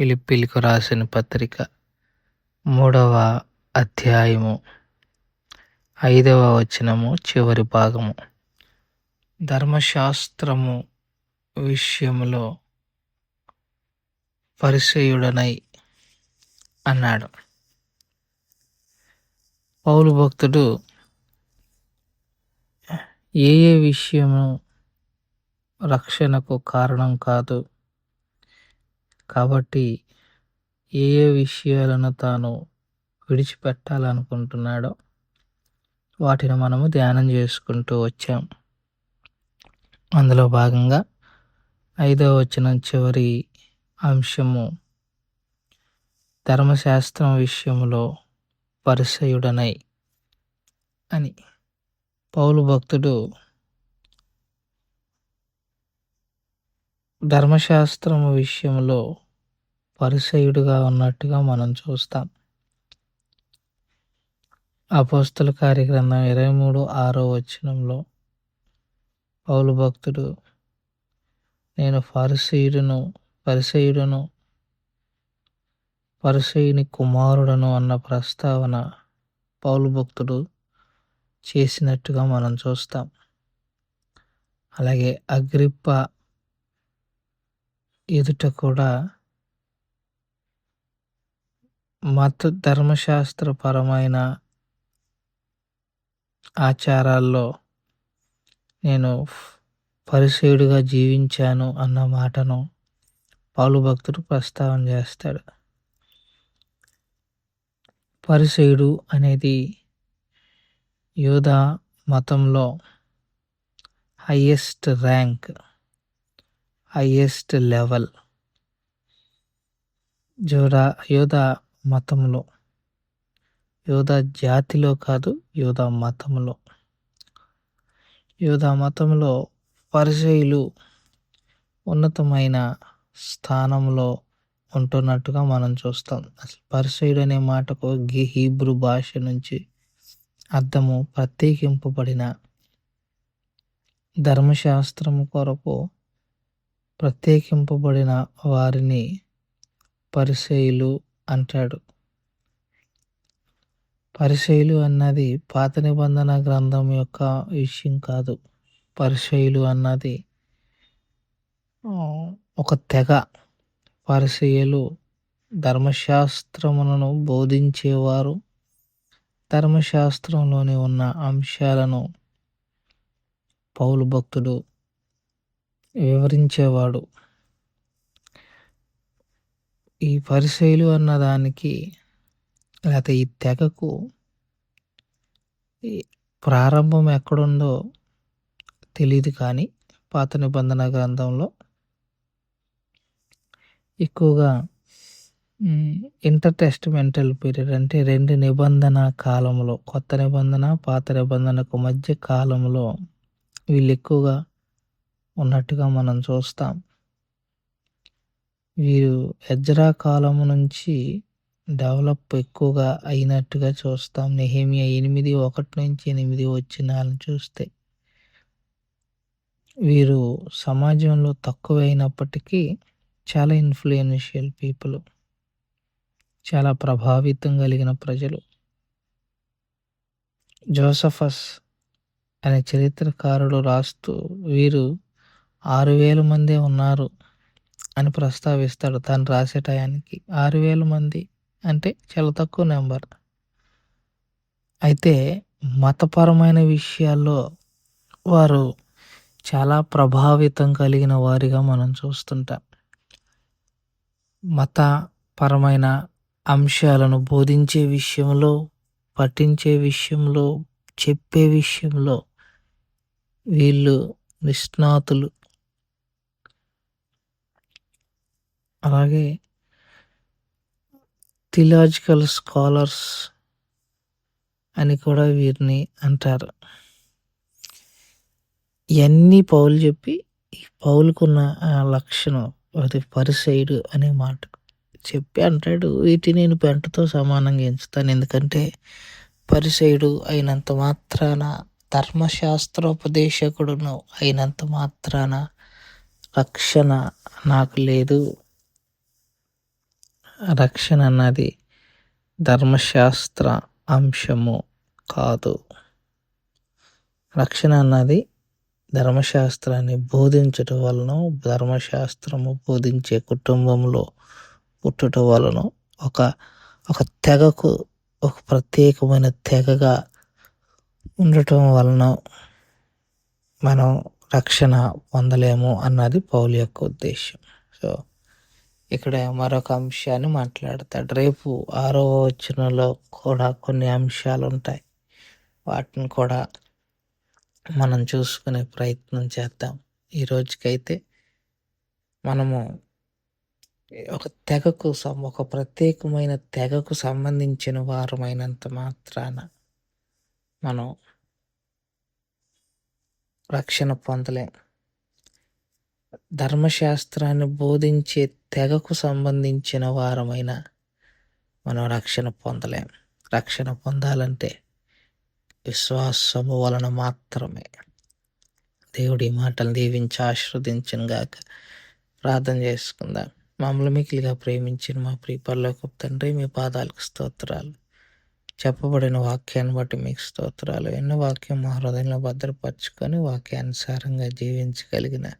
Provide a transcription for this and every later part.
పిలిపిలికు రాసిన పత్రిక మూడవ అధ్యాయము ఐదవ వచనము చివరి భాగము. ధర్మశాస్త్రము విషయములో పరిచయుడనై అన్నాడు. పౌలు భక్తుడు ఏ ఏ విషయము రక్షణకు కారణం కాదు కాబట్టి ఏ ఏ విషయాలను తాను విడిచిపెట్టాలనుకుంటున్నాడో వాటిని మనము ధ్యానం చేసుకుంటూ వచ్చాం. అందులో భాగంగా ఐదవ వచనం చివరి అంశము ధర్మశాస్త్రం విషయంలో పరిసయుడనై అని. పౌలు భక్తుడు ధర్మశాస్త్రము విషయంలో పరిసయుడుగా ఉన్నట్టుగా మనం చూస్తాం. అపోస్తుల కార్యగ్రంథం ఇరవై మూడు ఆరో వచనంలో పౌలు భక్తుడు నేను పరిసయుడును పరిసయుడును పరిసయుని కుమారుడను అన్న ప్రస్తావన పౌలు భక్తుడు చేసినట్టుగా మనం చూస్తాం. అలాగే అగ్రిప్ప ఎదుట కూడా మత ధర్మశాస్త్రపరమైన ఆచారాల్లో నేను పరిచయుడిగా జీవించాను అన్న మాటను పౌలు భక్తుడు ప్రస్తావన చేస్తాడు. పరిచయుడు అనేది యోధా మతంలో highest rank. Highest level. Zora యోధ మతంలో. యోధ జాతిలో కాదు యోధ మతంలో. యోధ మతంలో పరిచయులు ఉన్నతమైన స్థానంలో ఉంటున్నట్టుగా మనం చూస్తాం. అసలు పరిచయుడు అనే మాటకు హీబ్రూ భాష నుంచి అర్థము ప్రత్యేకింపబడిన ధర్మశాస్త్రము కొరకు ప్రత్యేకింపబడిన వారిని పరిశైలు అంటాడు. పరిశైలు అన్నది పాత నిబంధన గ్రంథం యొక్క విషయం కాదు. పరిశైలు అన్నది ఒక తెగ. పరిచయులు ధర్మశాస్త్రములను బోధించేవారు ధర్మశాస్త్రంలోని ఉన్న అంశాలను పౌలు భక్తుడు వివరించేవాడు. ఈ పరిశైలు అన్నదానికి లేకపోతే ఈ తెగకు ప్రారంభం ఎక్కడుందో తెలియదు కానీ పాత నిబంధన గ్రంథంలో ఎక్కువగా ఇంటర్ టెస్టిమెంటల్ పీరియడ్ అంటే రెండు నిబంధన కాలంలో కొత్త నిబంధన పాత నిబంధనకు మధ్య కాలంలో వీళ్ళు ఎక్కువగా ఉన్నట్టుగా మనం చూస్తాం. వీరు ఎజ్రా కాలం నుంచి డెవలప్ ఎక్కువగా అయినట్టుగా చూస్తాం. నెహేమియా ఎనిమిది ఒకటి నుంచి ఎనిమిది వచ్చినాలను చూస్తే. వీరు సమాజంలో తక్కువైనప్పటికీ చాలా ఇన్ఫ్లుయెన్షియల్ పీపుల్ చాలా ప్రభావితం కలిగిన ప్రజలు. జోసఫస్ అనే చరిత్రకారుడు రాస్తూ వీరు ఆరు వేల మందే ఉన్నారు అని ప్రస్తావిస్తాడు తను రాసే టయానికి. ఆరు వేల మంది అంటే చాలా తక్కువ నెంబర్. అయితే మతపరమైన విషయాల్లో వారు చాలా ప్రభావితం కలిగిన వారిగా మనం చూస్తుంటాం. మతపరమైన అంశాలను బోధించే విషయంలో పఠించే విషయంలో చెప్పే విషయంలో వీళ్ళు నిష్ణాతులు. అలాగే థిలాజికల్ స్కాలర్స్ అని కూడా వీరిని అంటారు. ఇవన్నీ పౌలు చెప్పి ఈ పౌలుకున్న ఆ లక్షణం అది పరిసైడు అనే మాట చెప్పి అంటాడు. వీటిని నేను పెంటతో సమానంగా ఎంచుతాను. ఎందుకంటే పరిసైడు అయినంత మాత్రాన ధర్మశాస్త్రోపదేశకుడును అయినంత మాత్రాన రక్షణ నాకు లేదు. రక్షణ అన్నది ధర్మశాస్త్ర అంశము కాదు. రక్షణ అన్నది ధర్మశాస్త్రాన్ని బోధించటం వలన ధర్మశాస్త్రము బోధించే కుటుంబంలో పుట్టుట వలన ఒక ఒక తెగకు ఒక ప్రత్యేకమైన తెగగా ఉండటం వలన మనం రక్షణ పొందలేము అన్నది పౌలు యొక్క ఉద్దేశం. సో ఇక్కడ మరొక అంశాన్ని మాట్లాడతాడు. రేపు ఆరో వచనంలో కూడా కొన్ని అంశాలు ఉంటాయి. వాటిని కూడా మనం చూసుకునే ప్రయత్నం చేద్దాం. ఈ రోజుకైతే మనము ఒక తెగకు సం ఒక ప్రత్యేకమైన తెగకు సంబంధించిన వారమైనంత మాత్రాన మనం రక్షణ పొందలేం. ధర్మశాస్త్రాన్ని బోధించే తెగకు సంబంధించిన వారమైన మనం రక్షణ పొందలేం. రక్షణ పొందాలంటే విశ్వాసము వలన మాత్రమే. దేవుడి మాటలు దీవించి ఆశ్రవదించిన గాక ప్రార్థన చేసుకుందాం. మమ్మల్ని మిగిలిగా ప్రేమించిన మా ప్రియపరలోకి తండ్రి మీ పాదాలకు స్తోత్రాలు. చెప్పబడిన వాక్యాన్ని బట్టి మీకు స్తోత్రాలు. ఎన్నో వాక్యం మా హృదయంలో భద్రపరచుకొని వాక్యానుసారంగా జీవించగలిగిన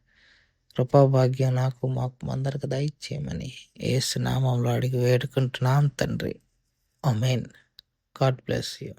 కృపాభాగ్యం నాకు మాకు అందరికి దయచేయమని ఏసు నామంలో అడిగి వేడుకుంటున్నాం తండ్రి. Amen God bless you.